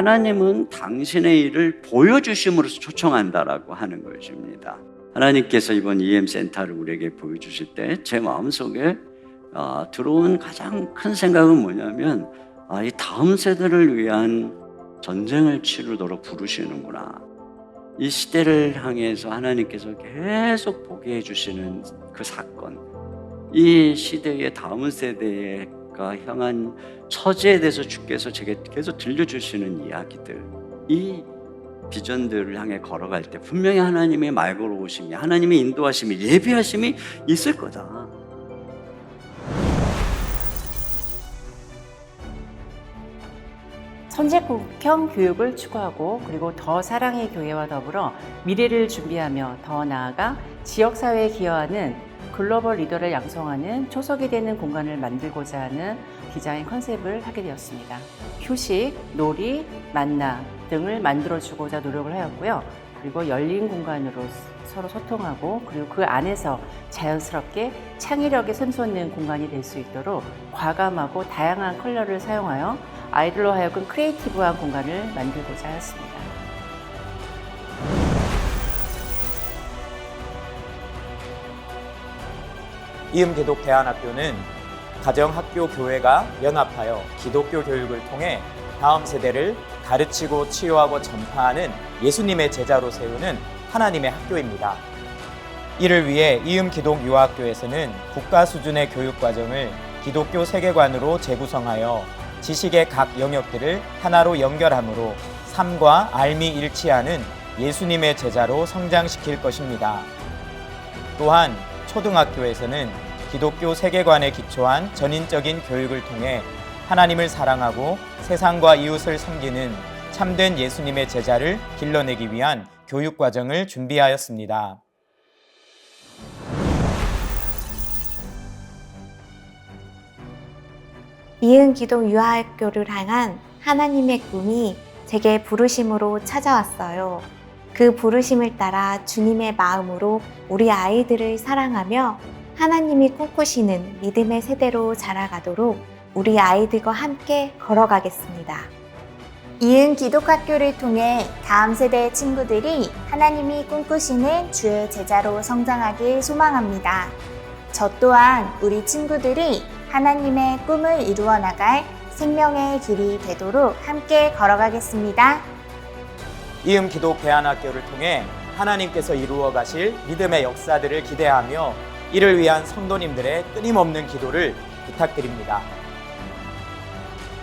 하나님은 당신의 일을 보여주심으로써 초청한다라고 하는 것입니다. 하나님께서 이번 EM 센터를 우리에게 보여주실 때 제 마음속에 아, 들어온 가장 큰 생각은 뭐냐면 아, 이 다음 세대를 위한 전쟁을 치르도록 부르시는구나. 이 시대를 향해서 하나님께서 계속 보게 해주시는 그 사건, 이 시대의 다음 세대 가 향한 처지에 대해서 주께서 제게 계속 들려주시는 이야기들, 이 비전들을 향해 걸어갈 때 분명히 하나님의 말 걸어오심이, 하나님의 인도하심이, 예비하심이 있을 거다. 선제국형 교육을 추구하고 그리고 더 사랑의 교회와 더불어 미래를 준비하며 더 나아가 지역사회에 기여하는 글로벌 리더를 양성하는 초석이 되는 공간을 만들고자 하는 디자인 컨셉을 하게 되었습니다. 휴식, 놀이, 만나 등을 만들어주고자 노력을 하였고요. 그리고 열린 공간으로 서로 소통하고 그리고 그 안에서 자연스럽게 창의력이 샘솟는 공간이 될 수 있도록 과감하고 다양한 컬러를 사용하여 아이들로 하여금 크리에이티브한 공간을 만들고자 하였습니다. 이음기독 대안학교는 가정학교 교회가 연합하여 기독교 교육을 통해 다음 세대를 가르치고 치유하고 전파하는 예수님의 제자로 세우는 하나님의 학교입니다. 이를 위해 이음기독 유아학교에서는 국가 수준의 교육 과정을 기독교 세계관으로 재구성하여 지식의 각 영역들을 하나로 연결함으로 삶과 알미 일치하는 예수님의 제자로 성장시킬 것입니다. 또한 초등학교에서는 기독교 세계관에 기초한 전인적인 교육을 통해 하나님을 사랑하고 세상과 이웃을 섬기는 참된 예수님의 제자를 길러내기 위한 교육 과정을 준비하였습니다. 이은 기독 유아학교를 향한 하나님의 꿈이 제게 부르심으로 찾아왔어요. 그 부르심을 따라 주님의 마음으로 우리 아이들을 사랑하며 하나님이 꿈꾸시는 믿음의 세대로 자라가도록 우리 아이들과 함께 걸어가겠습니다. 이은 기독학교를 통해 다음 세대의 친구들이 하나님이 꿈꾸시는 주의 제자로 성장하길 소망합니다. 저 또한 우리 친구들이 하나님의 꿈을 이루어 나갈 생명의 길이 되도록 함께 걸어가겠습니다. 이음 기독 대안학교를 통해 하나님께서 이루어 가실 믿음의 역사들을 기대하며 이를 위한 성도님들의 끊임없는 기도를 부탁드립니다.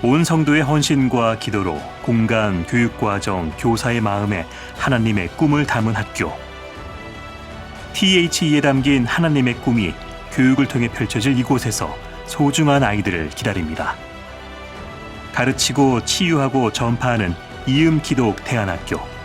온 성도의 헌신과 기도로 공간, 교육과정, 교사의 마음에 하나님의 꿈을 담은 학교. THE에 담긴 하나님의 꿈이 교육을 통해 펼쳐질 이곳에서 소중한 아이들을 기다립니다. 가르치고 치유하고 전파하는 이음 기독 대안학교.